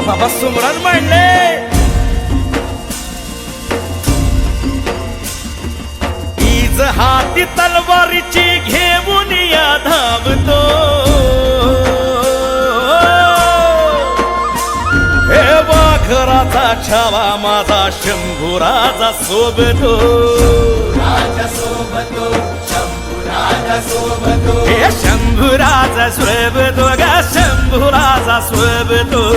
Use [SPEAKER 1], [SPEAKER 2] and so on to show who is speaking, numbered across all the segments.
[SPEAKER 1] अरे बाबा सुमरान मांडले ईज हाती तलवारीची घेऊन या धावतो. हे वाघराचा छावा माझा शंभुराजा सोबतो. हे शंभुराजा सोबतो गा शंभुराजा सोबतो.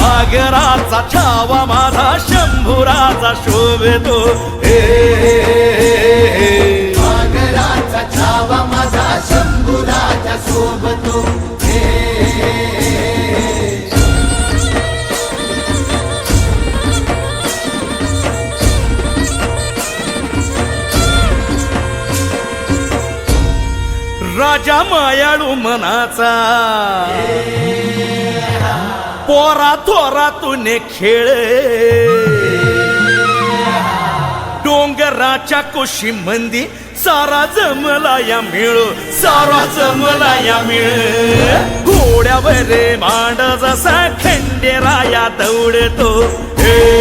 [SPEAKER 1] वाघराचा छावा माझा शंभुराजा शोभतो. हे
[SPEAKER 2] छावा
[SPEAKER 1] राजा मायाळू मनाचा. पोरा तुने खेळ. डोंगराच्या कुशी मंदी सारा जमला या मिळ सारा जमला या मिळ. घोड्यावर मांड जसा खंडेराया दौडतो. हे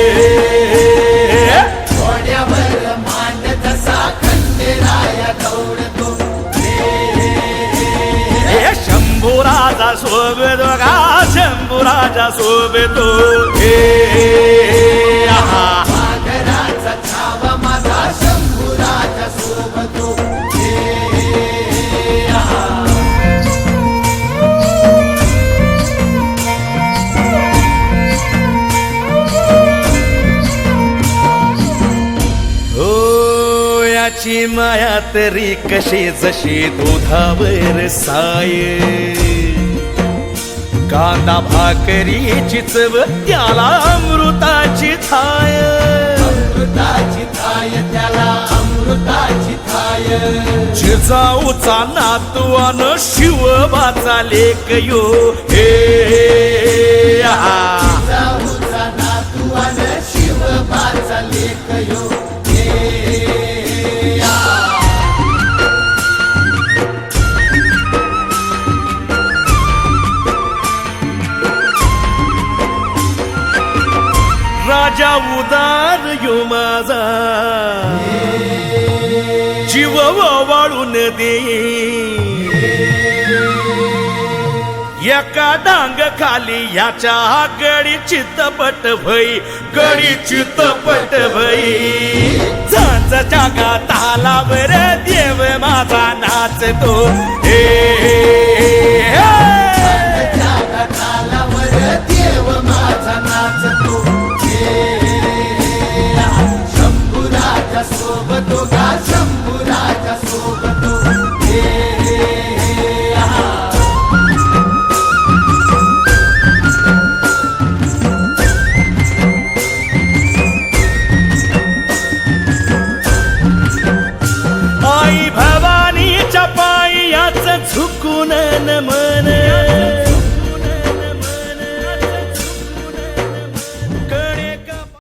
[SPEAKER 1] शंभुराजा सोबतो गा शंभुराजा सोबतो. हे हो याची माया तरी कशी जशी दुधावर साय. कांदा भाकरीची चव त्याला अमृताची थाय.
[SPEAKER 2] अमृताची थाय त्याला अमृताची थाय.
[SPEAKER 1] जिजाऊचा नातवान शिवबाचा लेख यो. हे आहा.
[SPEAKER 2] जाऊचा नातू अन शिवबाचा लेख यो.
[SPEAKER 1] राजा उदार यो माझा. जीव वाळून दे. एका डांग खाली याच्या गडी चितपट भई गडी चितपट भई. झांज जागा तालावर देव माझा नाचतो. हे. மன மன